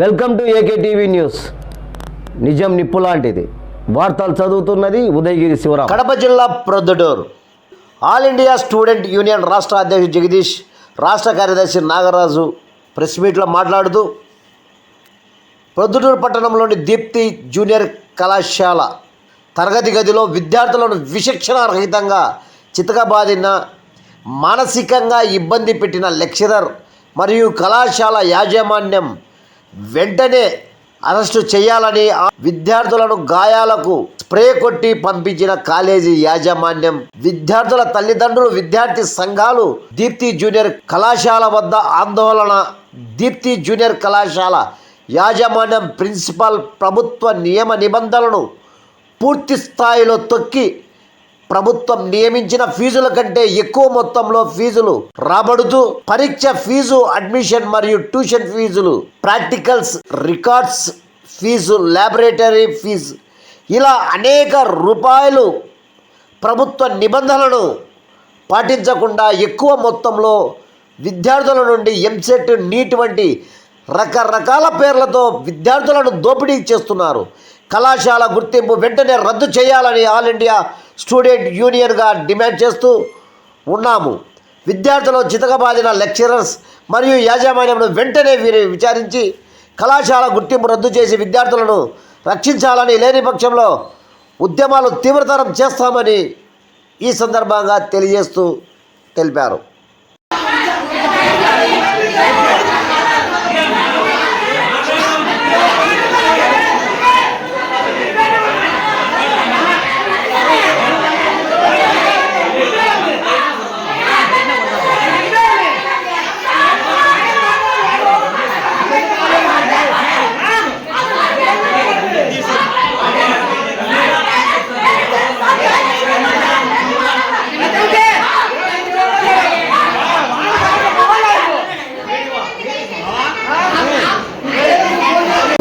Welcome to AK TV news. నిజం నిప్పు లాంటిది. వార్తలు చదువుతున్నది ఉదయగిరి శివరాం. కడప జిల్లా Proddatur. All India student union రాష్ట్ర అధ్యక్షుడు జగదీష్ రాష్ట్ర కార్యదర్శి నాగరాజు ప్రెస్ మీట్లో మాట్లాడుతూ ప్రొద్దుటూరు పట్టణంలోని దీప్తి జూనియర్ కళాశాల తరగతి గదిలో విద్యార్థులను విశిక్షణారహితంగా చితకబాదిన మానసికంగా ఇబ్బంది పెట్టిన లెక్చరర్ మరియు కళాశాల యాజమాన్యం వెంటనే అరెస్టు చేయాలని విద్యార్థులను గాయాలకు స్ప్రే కొట్టి పంపించిన కాలేజీ యాజమాన్యం విద్యార్థుల తల్లిదండ్రులు విద్యార్థి సంఘాలు దీప్తి జూనియర్ కళాశాల వద్ద ఆందోళన. దీప్తి జూనియర్ కళాశాల యాజమాన్యం ప్రిన్సిపాల్ ప్రభుత్వ నియమ నిబంధనలను పూర్తి స్థాయిలో తొక్కి ప్రభుత్వం నియమించిన ఫీజుల కంటే ఎక్కువ మొత్తంలో ఫీజులు రాబడుతూ పరీక్ష ఫీజు అడ్మిషన్ మరియు ట్యూషన్ ఫీజులు practicals records fee laboratory fee. ఇలా అనేక రూపాయలు ప్రభుత్వ నిబంధనలను పాటించకుండా ఎక్కువ మొత్తంలో విద్యార్థుల నుండి ఎంసెట్ నీట్ వంటి రకరకాల పేర్లతో విద్యార్థులను దోపిడీ చేస్తున్నారు. కళాశాల గుర్తింపు వెంటనే రద్దు చేయాలని ఆల్ ఇండియా స్టూడెంట్ యూనియన్గా డిమాండ్ చేస్తూ ఉన్నాము. విద్యార్థులు చితకబాదిన లెక్చరర్స్ మరియు యాజమాన్యంను వెంటనే వీరి విచారించి కళాశాల గుర్తింపు రద్దు చేసి విద్యార్థులను రక్షించాలని లేని పక్షంలో ఉద్యమాలు తీవ్రతరం చేస్తామని ఈ సందర్భంగా తెలియజేస్తూ తెలిపారు.